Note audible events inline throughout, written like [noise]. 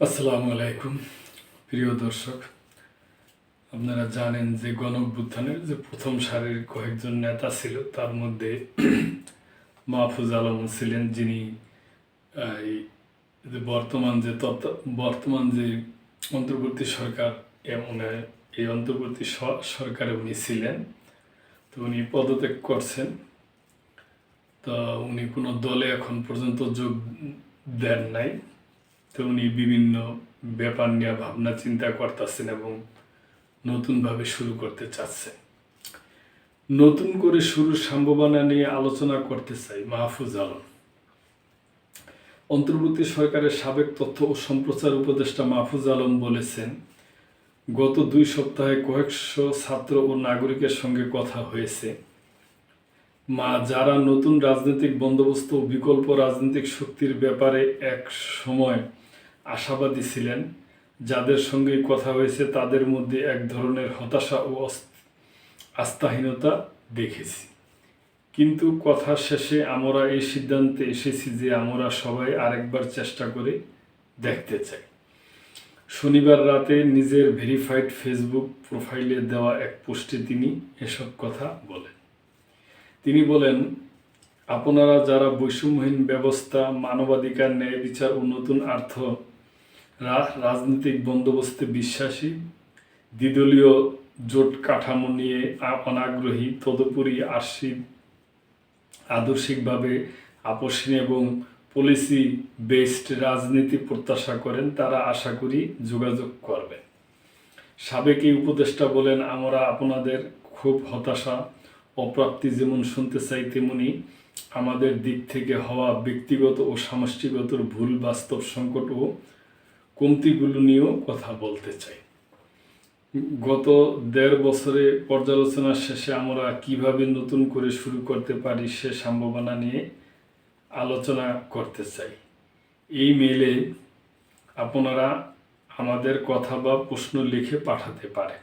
আসসালামু আলাইকুম, প্রিয় দর্শক। আপনারা জানেন যে গণ অভ্যুত্থানের যে প্রথম সারির কয়েকজন নেতা ছিল, তার মধ্যে [clears throat] মাহফুজ আলম ছিলেন, যিনি যে বর্তমান যে তত্ত্ব, বর্তমান যে অন্তর্বর্তী সরকার এমন এই অন্তর্বর্তী সরকারে উনি ছিলেন। তো উনি পদত্যাগ করছেন। তা উনি কোনো দলে এখন পর্যন্ত যোগ দেন নাই। তো উনি বিভিন্ন ব্যাপার নিয়ে ভাবনা চিন্তা করতেছেন এবং নতুনভাবে শুরু করতে চাচ্ছেন। নতুন করে শুরুর সম্ভাবনা নিয়ে আলোচনা করতে চাই মাহফুজ আলম। অন্তর্বর্তী সরকারের সাবেক তথ্য ও সম্প্রচার উপদেষ্টা মাহফুজ আলম বলেছেন, গত দুই সপ্তাহে কয়েকশো ছাত্র ও নাগরিকের সঙ্গে কথা হয়েছে। মা যারা নতুন রাজনৈতিক বন্দোবস্ত ও বিকল্প রাজনৈতিক শক্তির ব্যাপারে এক সময় আশাবাদী ছিলেন। যাদের সঙ্গে কথা হয়েছে, তাদের মধ্যে এক ধরনের হতাশা ও আস্থাহীনতা দেখেছি। কিন্তু কথা শেষে আমরা এই সিদ্ধান্তে এসেছি যে আমরা সবাই আরেকবার চেষ্টা করে দেখতে চাই। শনিবার রাতে নিজের ভেরিফাইড ফেসবুক প্রোফাইলে দেওয়া এক পোস্টে তিনি এসব কথা বলেন। তিনি বলেন, আপনারা যারা বৈষম্যহীন ব্যবস্থা, মানবাধিকার ন্যায় বিচার ও নতুন আর্থ রাজনৈতিক বন্দোবস্তে বিশ্বাসী, দ্বিদলীয় জোট কাঠামো নিয়ে অনাগ্রহী, তদুপরি আশি আদর্শিকভাবে আপসীন এবং পলিসি বেসড রাজনীতি প্রত্যাশা করেন, তারা আশা করি যোগাযোগ করবেন সাবেক এই উপদেষ্টা বলেন, আমরা আপনাদের খুব হতাশা অপ্রাপ্তি যেমন শুনতে চাই, তেমনি আমাদের দিক থেকে হওয়া ব্যক্তিগত ও সামষ্টিগত ভুল, বাস্তব সংকট ও কমতিগুলো নিয়েও কথা বলতে চাই। গত দেড় বছরে পর্যালোচনা শেষে আমরা কীভাবে নতুন করে শুরু করতে পারি সে সম্ভাবনা নিয়ে আলোচনা করতে চাই। এই মেলে আপনারা আমাদের কথা বা প্রশ্ন লিখে পাঠাতে পারেন।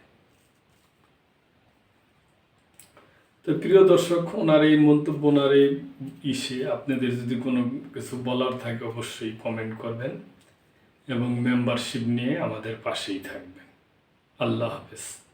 তো প্রিয় দর্শক, ওনার এই মন্তব্য, ওনার এই ইসে, আপনাদের যদি কোনো কিছু বলার থাকে অবশ্যই কমেন্ট করবেন। এবং মেম্বারশিপ নিয়ে আমাদের পাশেই থাকবেন। আল্লাহ হাফেজ।